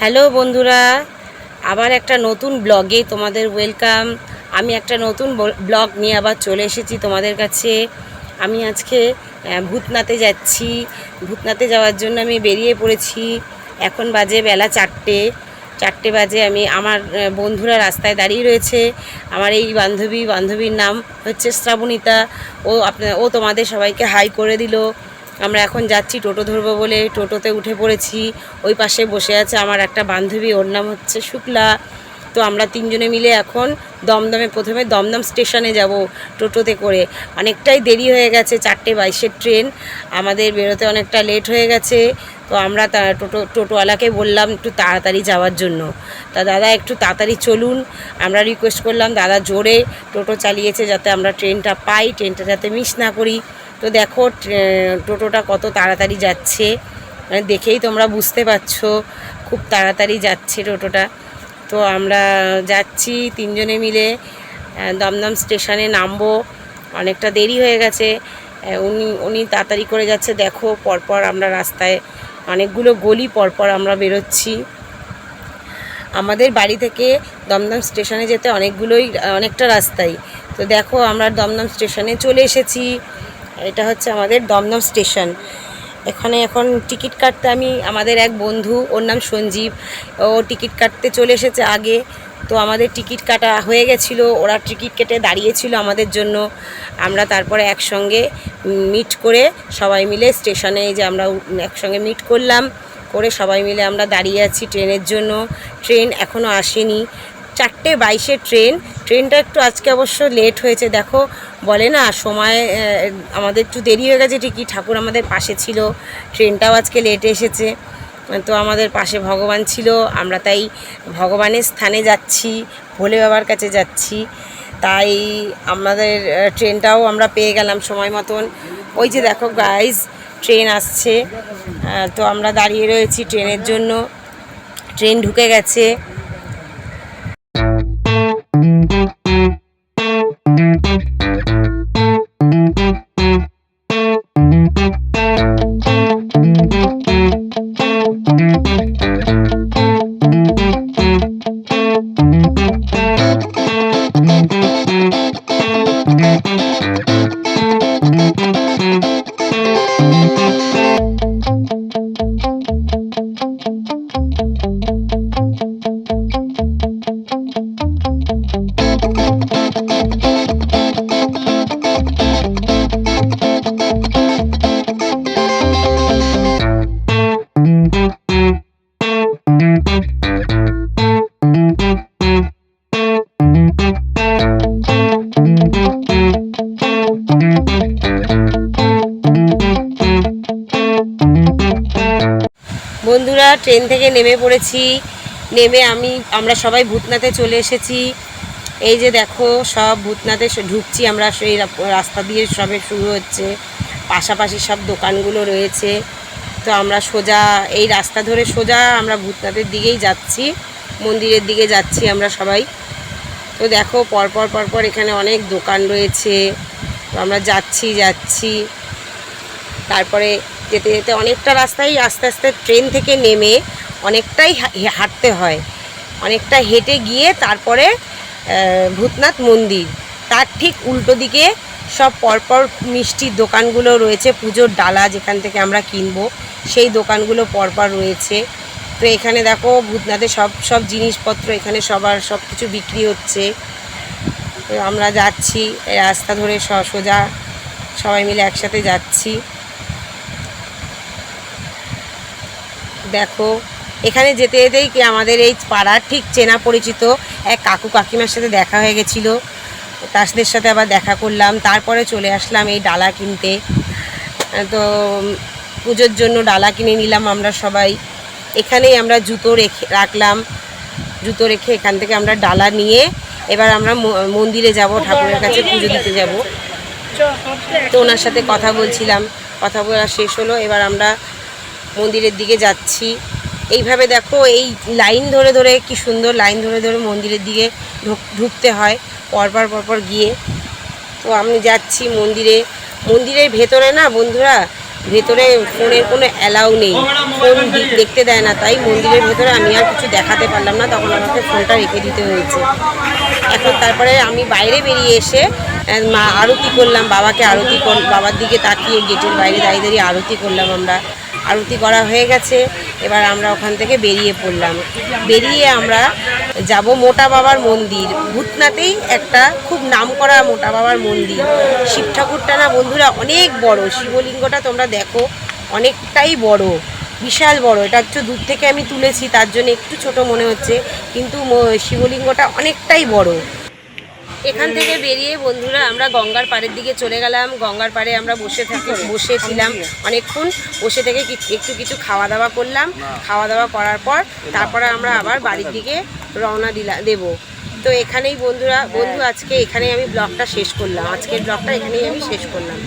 Hello বন্ধুরা, আবার একটা নতুন ব্লগে তোমাদের ওয়েলকাম। আমি একটা নতুন ব্লগ নিয়ে আবার চলে এসেছি তোমাদের কাছে। আমি আজকে ভূতনাথে যাচ্ছি। ভূতনাথে যাওয়ার জন্য আমি বেরিয়ে পড়েছি। এখন বাজে বেলা চারটে। চারটে বাজে আমি, আমার বন্ধুরা রাস্তায় দাঁড়িয়ে রয়েছে। আমার এই বান্ধবী, বান্ধবীর নাম হচ্ছে শ্রাবণীতা। ও আপনার ও তোমাদের সবাইকে হাই করে দিল। আমরা এখন যাচ্ছি টোটো ধরবো বলে টোটোতে উঠে পড়েছি। ওই পাশে বসে আছে আমার একটা বান্ধবী, ওর নাম হচ্ছে শুক্লা। তো আমরা তিনজনে মিলে এখন দমদমে, প্রথমে দমদম স্টেশনে যাব টোটোতে করে। অনেকটাই দেরি হয়ে গেছে, চারটে বাইশের ট্রেন। আমাদের বেরোতে অনেকটা লেট হয়ে গেছে। তো আমরা তা টোটো, টোটোওয়ালাকে বললাম একটু তাড়াতাড়ি যাওয়ার জন্য। তা দাদা একটু তাড়াতাড়ি চলুন। আমরা রিকোয়েস্ট করলাম, দাদা জোরে টোটো চালিয়েছে যাতে আমরা ট্রেনটা পাই, ট্রেনটা যাতে মিস না করি। তো দেখো টোটোটা কত তাড়াতাড়ি যাচ্ছে। মানে দেখেই তোমরা বুঝতে পারছ, খুব তাড়াতাড়ি যাচ্ছে টোটোটা। তো আমরা যাচ্ছি তিনজনে মিলে দমদম স্টেশনে নামবো। অনেকটা দেরি হয়ে গেছে। উনি উনি তাড়াতাড়ি করে যাচ্ছে। দেখো, পরপর আমরা রাস্তায় অনেকগুলো গলি পরপর আমরা বেরোচ্ছি। আমাদের বাড়ি থেকে দমদম স্টেশনে যেতে অনেকগুলোই, অনেকটা রাস্তাই। তো দেখো, আমরা দমদম স্টেশনে চলে এসেছি। এটা হচ্ছে আমাদের দমদম স্টেশন। এখানে এখন টিকিট কাটতে আমি, আমাদের এক বন্ধু, ওর নাম সঞ্জীব, ও টিকিট কাটতে চলে এসেছে আগে। তো আমাদের টিকিট কাটা হয়ে গেছিল, ওরা টিকিট কেটে দাঁড়িয়েছিল আমাদের জন্য। আমরা তারপরে একসঙ্গে মিট করে সবাই মিলে স্টেশনে যে আমরা একসঙ্গে মিট করলাম, করে সবাই মিলে আমরা দাঁড়িয়ে আছি ট্রেনের জন্য। ট্রেন এখনও আসেনি। চারটে বাইশে ট্রেন ট্রেনটা একটু আজকে অবশ্য লেট হয়েছে, দেখো, বলে না, সময় আমাদের একটু দেরি হয়ে গেছে, ঠিকই ঠাকুর আমাদের পাশে ছিল, ট্রেনটাও আজকে লেটে এসেছে, তো আমাদের পাশে ভগবান ছিল, আমরা তাই ভগবানের স্থানে যাচ্ছি, ভোলে বাবার কাছে যাচ্ছি, তাই আমাদের ট্রেনটাও আমরা পেয়ে গেলাম সময় মতন। ওই যে দেখো গাইজ ট্রেন আসছে তো আমরা দাঁড়িয়ে রয়েছি ট্রেনের জন্য, ট্রেন ঢুকে গেছে। বন্ধুরা ট্রেন থেকে নেমে পড়েছি। নেমে আমি, আমরা সবাই ভূতনাথে চলে এসেছি। এই যে দেখো, সব ভূতনাথে ঢুকছি আমরা, সেই রাস্তা দিয়ে সবে শুরু হচ্ছে। পাশাপাশি সব দোকানগুলো রয়েছে। তো আমরা সোজা, এই রাস্তা ধরে সোজা আমরা ভূতনাথের দিকেই যাচ্ছি। মন্দিরের দিকে যাচ্ছি আমরা সবাই। তো দেখো পরপর পরপর এখানে অনেক দোকান রয়েছে। তো আমরা যাচ্ছি যাচ্ছি। তারপরে যেতে যেতে অনেকটা রাস্তায় আস্তে আস্তে ট্রেন থেকে নেমে অনেকটাই হাঁটতে হয়। অনেকটা হেঁটে গিয়ে তারপরে ভূতনাথ মন্দির। তার ঠিক উল্টো দিকে সব পরপর মিষ্টির দোকানগুলো রয়েছে, পুজোর ডালা যেখান থেকে আমরা কিনবো, সেই দোকানগুলো পরপর রয়েছে। তো এখানে দেখো ভূতনাথে সব সব জিনিসপত্র এখানে সবার সব কিছু বিক্রি হচ্ছে। আমরা যাচ্ছি, রাস্তা ধরে সোজা সবাই মিলে একসাথে যাচ্ছি। দেখো, এখানে যেতে যেতেই কি আমাদের এই পাড়ার ঠিক চেনা পরিচিত এক কাকু কাকিমার সাথে দেখা হয়ে গেছিল। তাদের সাথে আবার দেখা করলাম, তারপরে চলে আসলাম এই ডালা কিনতে। তো পুজোর জন্য ডালা কিনে নিলাম আমরা সবাই। এখানেই আমরা জুতো রেখে রাখলাম। জুতো রেখে এখান থেকে আমরা ডালা নিয়ে এবার আমরা মন্দিরে যাব, ঠাকুরের কাছে পুজো দিতে যাব। তো ওনার সাথে কথা বলছিলাম, কথা বলা শেষ হলো, এবার আমরা মন্দিরের দিকে যাচ্ছি। এইভাবে দেখো, এই লাইন ধরে ধরে, কি সুন্দর লাইন ধরে ধরে মন্দিরের দিকে ঢুক- ঢুকতে হয়, পরপর পরপর গিয়ে। তো আমি যাচ্ছি মন্দিরে। মন্দিরের ভেতরে না বন্ধুরা, ভেতরে ফোনের কোনো অ্যালাউ নেই। ফোন দেখতে দেয় না, তাই মন্দিরের ভেতরে আমি আর কিছু দেখাতে পারলাম না। তখন আমাকে ফোনটা রেখে দিতে হয়েছে। এখন তারপরে আমি বাইরে বেরিয়ে এসে মা আরতি করলাম, বাবাকে আরতি কর, বাবার দিকে তাকিয়ে গেটের বাইরে দাঁড়িয়ে দাঁড়িয়ে আরতি করলাম আমরা। আরতি করা হয়ে গেছে, এবার আমরা ওখান থেকে বেরিয়ে পড়লাম। বেরিয়ে আমরা যাব মোটা বাবার মন্দির। ভূতনাথেই একটা খুব নামকরা মোটা বাবার মন্দির। শিব ঠাকুরটা না বন্ধুরা অনেক বড়। শিবলিঙ্গটা তোমরা দেখো, অনেকটাই বড়। বিশাল বড়। এটা একটু দূর থেকে আমি তুলেছি, তার জন্য একটু ছোট মনে হচ্ছে। কিন্তু শিবলিঙ্গটা অনেকটাই বড়। এখান থেকে বেরিয়ে বন্ধুরা আমরা গঙ্গার পাড়ের দিকে চলে গেলাম। গঙ্গার পাড়ে আমরা বসে থাকি বসেছিলাম অনেকক্ষণ। বসে থেকে কি- একটু কিছু খাওয়া দাওয়া করলাম। খাওয়া দাওয়া করার পর তারপরে আমরা আবার বাড়ির দিকে রওনা দিলা দেবো। তো এখানেই বন্ধুরা বন্ধু আজকে এখানেই আমি ব্লগটা শেষ করলাম। আজকের ব্লগটা এখানেই আমি শেষ করলাম।